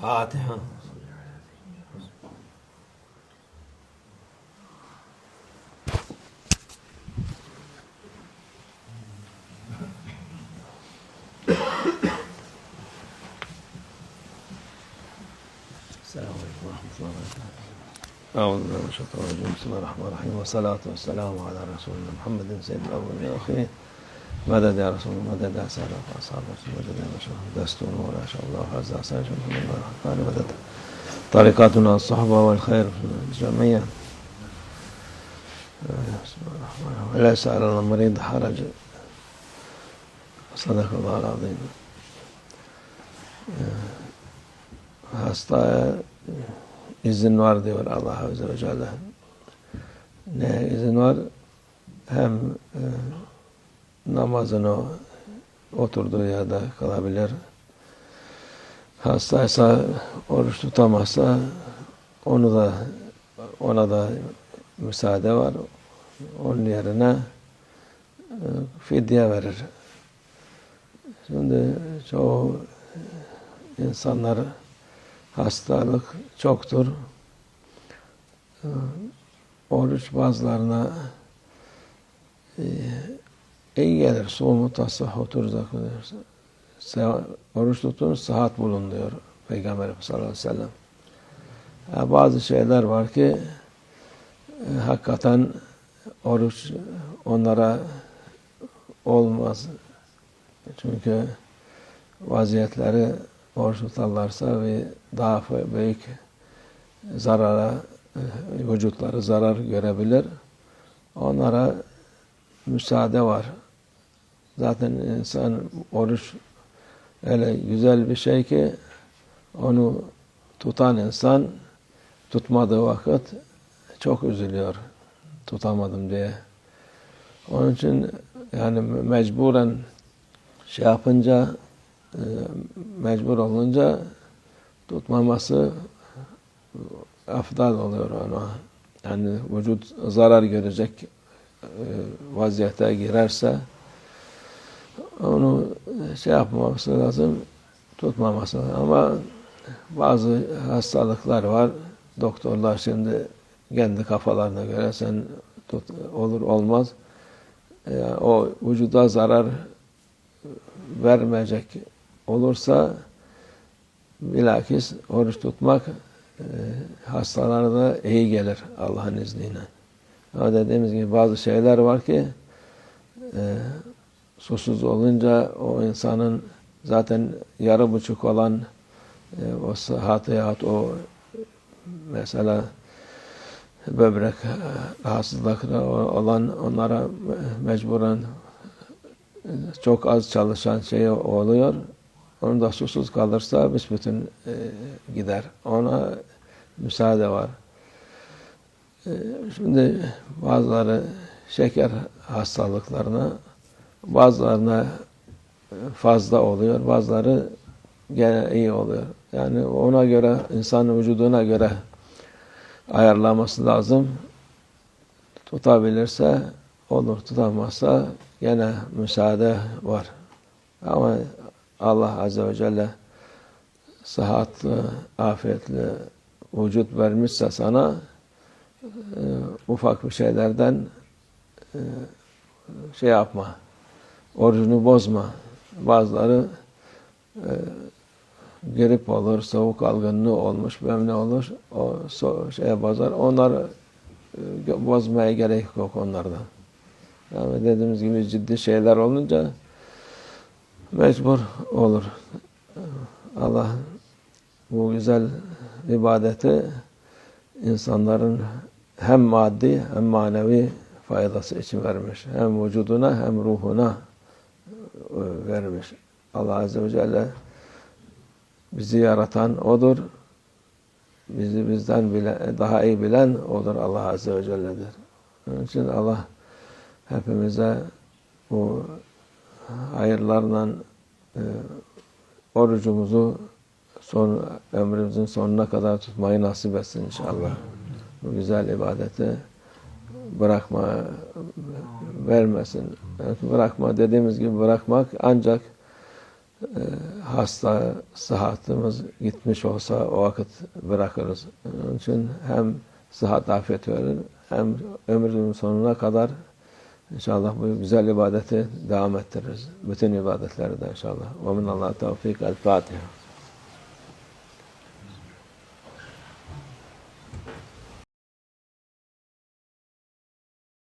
Fatiha. السلام عليكم ورحمة الله وبركاته. أعوذ بالله من الشيطان الرجيم بسم الله الرحمن الرحيم والصلاة والسلام على رسولنا محمد سيد الأولين والآخرين مدد يا رسول الله؟ مدد يا سادة أصحاب رسول الله مدد يا مشهور دستور ولا شاء الله. عز وجل محمد الرحمن مدد طريقاتنا الصحبة والخير في الجميع بسم الله الرحمن الرحيم ليس على المريض حرج. صدق الله العظيم. hastaya izin var diyor Allah Azze ve Celle. Ne izin? Hem e, namazını oturduğu yerde kalabilir. Hastaysa, oruç tutamazsa onu da ona da müsaade var. Onun yerine e, fidye verir. Şimdi çoğu insanlar hastalık çoktur. Ee, Oruç bazılarına e, iyi gelir. Soğumu tasahhutur zakıdır. Oruç tutun, sıhhat bulun diyor Peygamber sallallahu aleyhi ve sellem. Ya bazı şeyler var ki e, hakikaten oruç onlara olmaz. Çünkü vaziyetleri oruç tutarlarsa ve daha büyük zarara, vücutları zarar görebilir. Onlara müsaade var. Zaten insan oruç öyle güzel bir şey ki onu tutan insan tutmadığı vakit çok üzülüyor. Tutamadım diye. Onun için yani mecburen şey yapınca e, mecbur olunca tutmaması afdal oluyor ona. Yani vücut zarar görecek e, vaziyete girerse onu şey yapmaması lazım, tutmaması lazım. Ama bazı hastalıklar var. Doktorlar şimdi kendi kafalarına göre sen tut, olur olmaz. Yani e, o vücuda zarar vermeyecek olursa bilakis oruç tutmak e, hastalara da iyi gelir Allah'ın izniyle. Ama dediğimiz gibi bazı şeyler var ki e, susuz olunca o insanın zaten yarı buçuk olan e, o sıhhatı yahut o mesela böbrek rahatsızlıkları olan onlara mecburen çok az çalışan şey oluyor. Onu da susuz kalırsa büsbütün e, gider. Ona müsaade var. E, şimdi bazıları şeker hastalıklarına bazılarına fazla oluyor. Bazıları gene iyi oluyor. Yani ona göre insanın vücuduna göre ayarlaması lazım. Tutabilirse olur, tutamazsa gene müsaade var. Ama Allah Azze ve Celle sıhhatli, afiyetli vücut vermişse sana e, ufak bir şeylerden e, şey yapma, orucunu bozma. Bazıları e, grip olur, soğuk algınlığı olmuş, ne olur, o so şeye bozar. Onlar e, bozmaya gerek yok onlardan. Yani dediğimiz gibi ciddi şeyler olunca mecbur olur. Allah bu güzel ibadeti insanların hem maddi hem manevi faydası için vermiş. Hem vücuduna hem ruhuna vermiş. Allah Azze ve Celle bizi yaratan O'dur. Bizi bizden bile, daha iyi bilen O'dur. Allah Azze ve Celle'dir. Onun için Allah hepimize bu hayırlarla e, orucumuzu son ömrümüzün sonuna kadar tutmayı nasip etsin inşallah. Bu güzel ibadeti bırakma vermesin. Belki bırakma dediğimiz gibi bırakmak ancak e, hasta, sıhhatimiz gitmiş olsa o vakit bırakırız. Onun için hem sıhhat afiyet verir hem ömrümün sonuna kadar inşallah bu güzel ibadeti devam ettiririz. Bütün ibadetleri de inşallah. Ve minallah tevfik. El Fatiha.